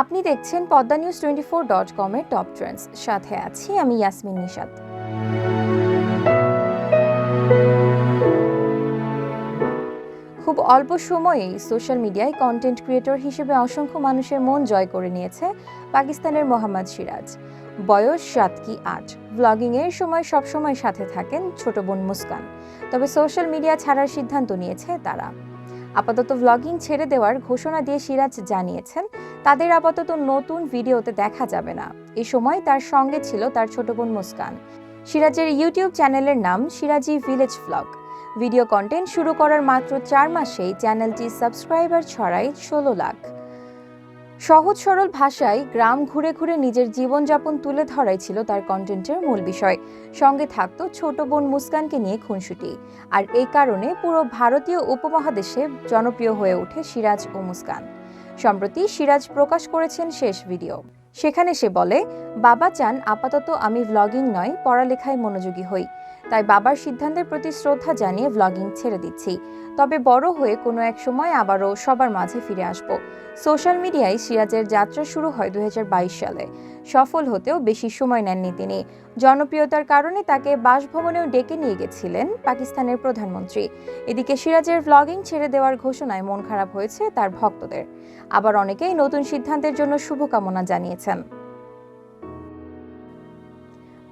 আপনি দেখছেন Padma news twenty four dot কমের টপ ট্রেন্ডস। সাথে আছি আমি ইয়াসমিন নিশাদ খুব অল্প সময়েই সোশ্যাল মিডিয়ায় কন্টেন্ট ক্রিয়েটর হিসেবে অসংখ্য মানুষের মন জয় করে নিয়েছে পাকিস্তানের মোহাম্মদ সিরাজ। বয়স সাত কি আট। ব্লগিংয়ের সময় সবসময় সাথে থাকেন ছোট বোন মুস্কান। তবে সোশ্যাল মিডিয়া ছাড়ার সিদ্ধান্ত নিয়েছে তারা। আপাতত ভ্লগিং ছেড়ে দেওয়ার ঘোষণা দিয়ে সিরাজ জানিয়েছেন, তাদের আপাতত নতুন ভিডিওতে দেখা যাবে না। এ সময় তার সঙ্গে ছিল তার ছোট বোন মুস্কান। সিরাজের ইউটিউব চ্যানেলের নাম Siraji village vlog video content শুরু করার মাত্র চার মাসেই চ্যানেলটি সাবস্ক্রাইবার ছড়ায় ষোলো লাখ। সহজ সরল ভাষায় গ্রাম ঘুরে ঘুরে নিজের জীবনযাপন তুলে ধরাই ছিল তার কন্টেন্টের মূল বিষয়। সঙ্গে থাকতো ছোট বোন মুস্কানকে নিয়ে খুনসুটি। আর এই কারণে পুরো ভারতীয় উপমহাদেশে জনপ্রিয় হয়ে ওঠে সিরাজ ও মুস্কান। সম্প্রতি সিরাজ প্রকাশ করেছেন শেষ ভিডিও। সেখানে সে বলে, বাবা চান আপাতত আমি ভ্লগিং নয়, পড়ালেখায় মনোযোগী হই। তাই বাবার সিদ্ধান্তের প্রতি শ্রদ্ধা জানিয়ে ভ্লগিং ছেড়ে দিচ্ছি। তবে বড় হয়ে কোনো এক সময় আবারও সবার মাঝে ফিরে আসব। সোশ্যাল মিডিয়ায় সিরাজের যাত্রা শুরু হয় দুই হাজার বাইশ সালে। সফল হতেও বেশি সময় নেননি তিনি। জনপ্রিয়তার কারণে তাকে বাসভবনেও ডেকে নিয়ে গেছিলেন পাকিস্তানের প্রধানমন্ত্রী। এদিকে সিরাজের ভ্লগিং ছেড়ে দেওয়ার ঘোষণায় মন খারাপ হয়েছে তার ভক্তদের। আবার অনেকেই নতুন সিদ্ধান্তের জন্য শুভকামনা জানিয়েছেন।